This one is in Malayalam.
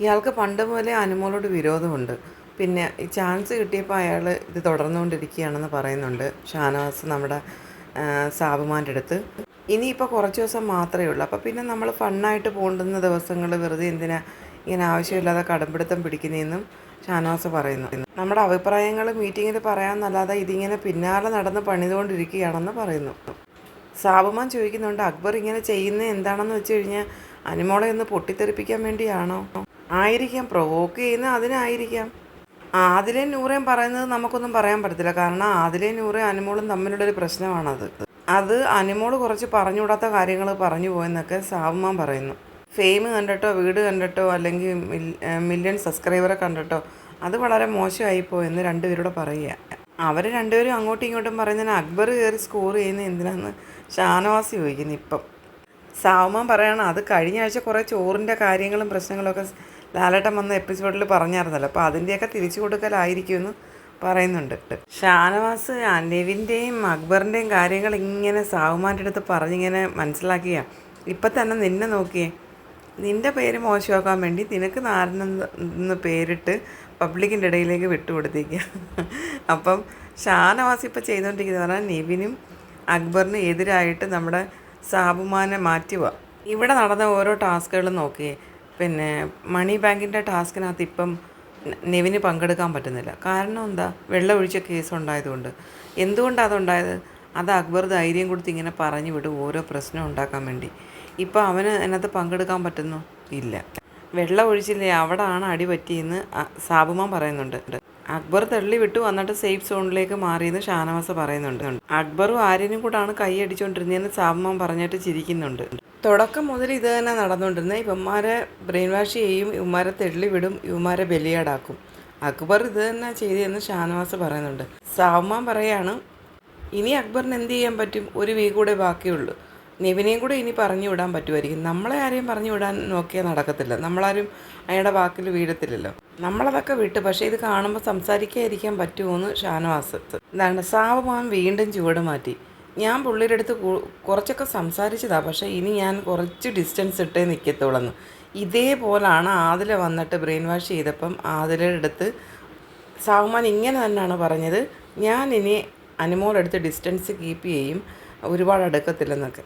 ഇയാൾക്ക് പണ്ട് മുതലേ അനുമോളോട് വിരോധമുണ്ട്. പിന്നെ ഈ ചാൻസ് കിട്ടിയപ്പോൾ അയാൾ ഇത് തുടർന്നുകൊണ്ടിരിക്കുകയാണെന്ന് പറയുന്നുണ്ട് ഷാനവാസ് നമ്മുടെ സാബുമാന്റെ അടുത്ത്. ഇനിയിപ്പോൾ കുറച്ച് ദിവസം മാത്രമേ ഉള്ളൂ. അപ്പോൾ പിന്നെ നമ്മൾ ഫണ്ണായിട്ട് പോണ്ടുന്ന ദിവസങ്ങൾ വെറുതെ എന്തിനാ ഇങ്ങനെ ആവശ്യമില്ലാതെ കടമ്പിടുത്തം പിടിക്കുന്നതെന്നും ഷാനവാസ് പറയുന്നു. നമ്മുടെ അഭിപ്രായങ്ങൾ മീറ്റിങ്ങിൽ പറയാമെന്നല്ലാതെ ഇതിങ്ങനെ പിന്നാലെ നടന്ന് പണിതുകൊണ്ടിരിക്കുകയാണെന്ന് പറയുന്നു. സാബുമാൻ ചോദിക്കുന്നുണ്ട് അക്ബർ ഇങ്ങനെ ചെയ്യുന്നത് എന്താണെന്ന് വെച്ച് കഴിഞ്ഞാൽ അനുമോളെ ഒന്ന് പൊട്ടിത്തെറിപ്പിക്കാൻ വേണ്ടിയാണോ? ആയിരിക്കാം. പ്രൊവോക്ക് ചെയ്യുന്ന അതിനായിരിക്കാം. ആദിലെ നൂറേം പറയുന്നത് നമുക്കൊന്നും പറയാൻ പറ്റത്തില്ല. കാരണം ആദിലെ നൂറേം അനുമോളും തമ്മിലുള്ളൊരു പ്രശ്നമാണത്. അത് അനുമോൾ കുറച്ച് പറഞ്ഞുകൂടാത്ത കാര്യങ്ങൾ പറഞ്ഞു പോയെന്നൊക്കെ സാവുമാൻ പറയുന്നു. ഫെയിം കണ്ടിട്ടോ വീട് കണ്ടിട്ടോ അല്ലെങ്കിൽ മില്യൺ സബ്സ്ക്രൈബറെ കണ്ടിട്ടോ അത് വളരെ മോശമായിപ്പോയെന്ന് രണ്ടുപേരോട് പറയുക. അവർ രണ്ടുപേരും അങ്ങോട്ടും ഇങ്ങോട്ടും പറയുന്നതിന് അക്ബർ കയറി സ്കോർ ചെയ്യുന്ന എന്തിനാന്ന് ഷാനവാസി ചോദിക്കുന്നു ഇപ്പം. സാവുമാൻ പറയണം അത് കഴിഞ്ഞ ആഴ്ച കുറേ ചോറിന്റെ കാര്യങ്ങളും പ്രശ്നങ്ങളൊക്കെ ലാലേട്ടൻ വന്ന എപ്പിസോഡിൽ പറഞ്ഞായിരുന്നല്ലോ. അപ്പോൾ അതിന്റെയൊക്കെ തിരിച്ചു കൊടുക്കലായിരിക്കുമെന്ന് പറയുന്നുണ്ട്. ഷാനവാസ് നെവിന്റെയും അക്ബറിന്റെയും കാര്യങ്ങൾ ഇങ്ങനെ സാവുമാന്റെ അടുത്ത് പറഞ്ഞിങ്ങനെ മനസ്സിലാക്കിയ. ഇപ്പം തന്നെ നിന്നെ നോക്കിയേ. നിന്റെ പേര് മോശമാക്കാൻ വേണ്ടി നിനക്ക് നാരനെന്ന് പേരിട്ട് പബ്ലിക്കിന്റെ ഇടയിലേക്ക് വിട്ടുകൊടുത്തേക്കുക അപ്പം ഷാനവാസ് ഇപ്പോൾ ചെയ്തുകൊണ്ടിരിക്കുന്നത് പറഞ്ഞാൽ നിവിനും അക്ബറിനും എതിരായിട്ട് നമ്മുടെ സാബുമാനെ മാറ്റുക ഇവിടെ നടന്ന ഓരോ ടാസ്കുകളും നോക്കി പിന്നെ മണി ബാങ്കിന്റെ ടാസ്കിനകത്ത് ഇപ്പം നെവിന് പങ്കെടുക്കാൻ പറ്റുന്നില്ല. കാരണം എന്താ? വെള്ളമൊഴിച്ച കേസ് ഉണ്ടായതുകൊണ്ട്. എന്തുകൊണ്ടാണ് അതുണ്ടായത്? അത് അക്ബർ ധൈര്യം കൊടുത്ത് ഇങ്ങനെ പറഞ്ഞു വിടും ഓരോ പ്രശ്നം ഉണ്ടാക്കാൻ വേണ്ടി. ഇപ്പോൾ അവന് അതിനകത്ത് പങ്കെടുക്കാൻ പറ്റുന്നു? ഇല്ല. വെള്ളം ഒഴിച്ചില്ലേ അവിടാണ് അടി പറ്റിയെന്ന് സാബുമാൻ പറയുന്നുണ്ട്. അക്ബർ തള്ളി വിട്ടു വന്നിട്ട് സേഫ് സോണിലേക്ക് മാറിയെന്ന് ഷാനവാസ പറയുന്നുണ്ട്. അക്ബറും ആര്യനും കൂടാണ് കൈ അടിച്ചുകൊണ്ടിരുന്നതെന്ന് സാബുമാൻ പറഞ്ഞിട്ട് ചിരിക്കുന്നുണ്ട്. തുടക്കം മുതൽ ഇത് തന്നെ നടന്നുകൊണ്ടിരുന്നത് ഇവന്മാരെ ബ്രെയിൻ വാഷ് ചെയ്യും ഇവന്മാരെ തെള്ളി വിടും ഇവന്മാരെ ബലിയാടാക്കും. അക്ബർ ഇത് തന്നെ ചെയ്തതെന്ന് ഷാനവാസ് പറയുന്നുണ്ട്. സാബുമാൻ പറയാണ് ഇനി അക്ബറിന് എന്ത് ചെയ്യാൻ പറ്റും? ഒരു വീ കൂടെ ബാക്കിയുള്ളൂ. നിവിനെയും കൂടെ ഇനി പറഞ്ഞു വിടാൻ പറ്റുമായിരിക്കും. നമ്മളെ ആരെയും പറഞ്ഞു വിടാൻ നോക്കിയാൽ നടക്കത്തില്ല. നമ്മളാരും അയാളുടെ വാക്കിൽ വീഴത്തില്ലല്ലോ. നമ്മളതൊക്കെ വിട്ട്. പക്ഷേ ഇത് കാണുമ്പോൾ സംസാരിക്കാതിരിക്കാൻ പറ്റുമോയെന്ന് ഷാനവാസ് എന്താണ് സാവമാൻ വീണ്ടും ചുവട് മാറ്റി. ഞാൻ പുള്ളിയുടെ അടുത്ത് കുറച്ചൊക്കെ സംസാരിച്ചതാ. പക്ഷേ ഇനി ഞാൻ കുറച്ച് ഡിസ്റ്റൻസ് ഇട്ടേ നിൽക്കത്തുള്ളെന്ന് ഇതേപോലാണ് ആതില വന്നിട്ട് ബ്രെയിൻ വാഷ് ചെയ്തപ്പം ആതിലയുടെ അടുത്ത് സാവുമാൻ ഇങ്ങനെ തന്നെയാണ് പറഞ്ഞത്. ഞാൻ ഇനി അനുമോളെടുത്ത് ഡിസ്റ്റൻസ് കീപ്പ് ചെയ്യും. ഒരുപാട് അടുക്കത്തില്ലെന്നൊക്കെ.